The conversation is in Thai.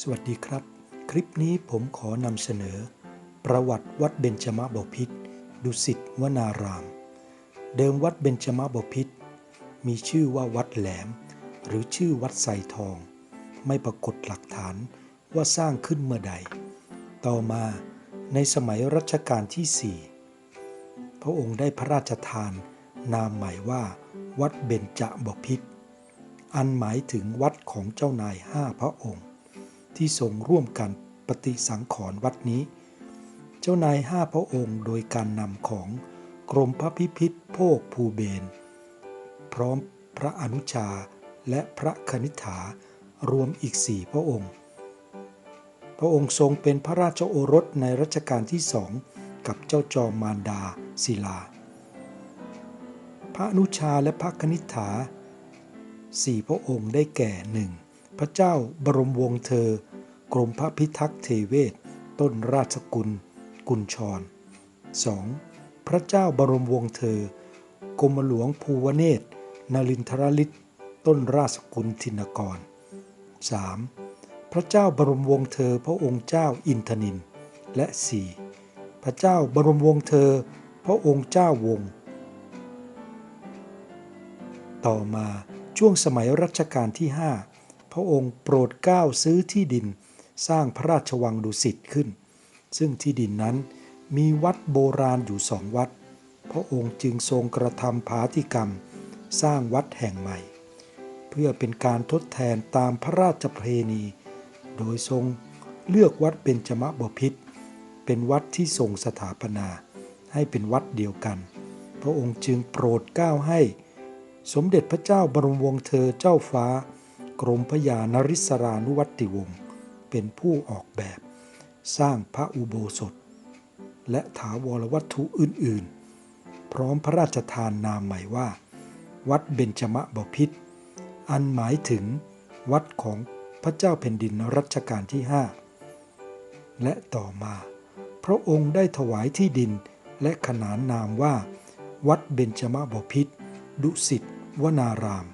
สวัสดีครับ คลิปนี้ผมขอนำเสนอ ประวัติวัดเบญจมบพิตรดุสิตวนาราม เดิมวัดเบญจมบพิตรมีชื่อว่าวัดแหลม หรือชื่อวัดไสทอง ไม่ปรากฏหลักฐานว่าสร้างขึ้นเมื่อใด ต่อมาในสมัยรัชกาลที่สี่พระองค์ได้พระราชทาน นามใหม่ว่า วัดเบญจบพิตรอันหมายถึงวัดของเจ้านายห้าพระองค์ ที่ทรงร่วมกันปฏิสังขรณ์วัดนี้ เจ้านายห้าพระองค์โดยการนำของกรมพระพิพิธโภคภูเบน พร้อมพระอนุชาและพระคณิษฐารวมอีกสี่พระองค์ พระองค์ทรงเป็นพระราชโอรสในรัชกาลที่สองกับเจ้าจอมมารดาศิลา พระอนุชาและพระคณิษฐาสี่พระองค์ได้แก่หนึ่ง พระเจ้าบรมวงศ์เธอ กรมพระพิทักษ์เทเวศ ต้นราชกุล กุญชร 2. พระเจ้าบรมวงศ์เธอ กรมหลวงภูวเนตรนรินทรลิตต้นราชกุลธินกร 3. พระเจ้าบรมวงศ์เธอพระองค์เจ้าอินทนิน และ 4. พระเจ้าบรมวงศ์เธอ พระองค์เจ้าวง ต่อมาช่วงสมัยรัชกาลที่ 5 พระองค์โปรดเกล้าซื้อที่ดิน สร้างพระราชวังดุสิตขึ้น ซึ่งที่ดินนั้นมีวัดโบราณอยู่สองวัด พระองค์จึงทรงกระทำภาธิกรรม สร้างวัดแห่งใหม่ เพื่อเป็นการทดแทนตามพระราชประเพณี โดยทรงเลือกวัดเบญจมบพิตรเป็นวัดที่ทรงสถาปนา ให้เป็นวัดเดียวกัน พระองค์จึงโปรดเกล้าให้ สมเด็จพระเจ้าบรมวงศ์เธอเจ้าฟ้า กรมพยานริศรานุวัติวงศ์เป็นผู้ออกแบบ สร้างพระอุโบสถ และถาวรวัตถุอื่น ๆ พร้อมพระราชทานนามใหม่ว่า วัดเบญจมบพิตรอันหมายถึงวัดของพระเจ้าแผ่นดินรัชกาลที่ 5 และต่อมา พระองค์ได้ถวายที่ดินและขนานนามว่า วัดเบญจมบพิตรดุสิตวนาราม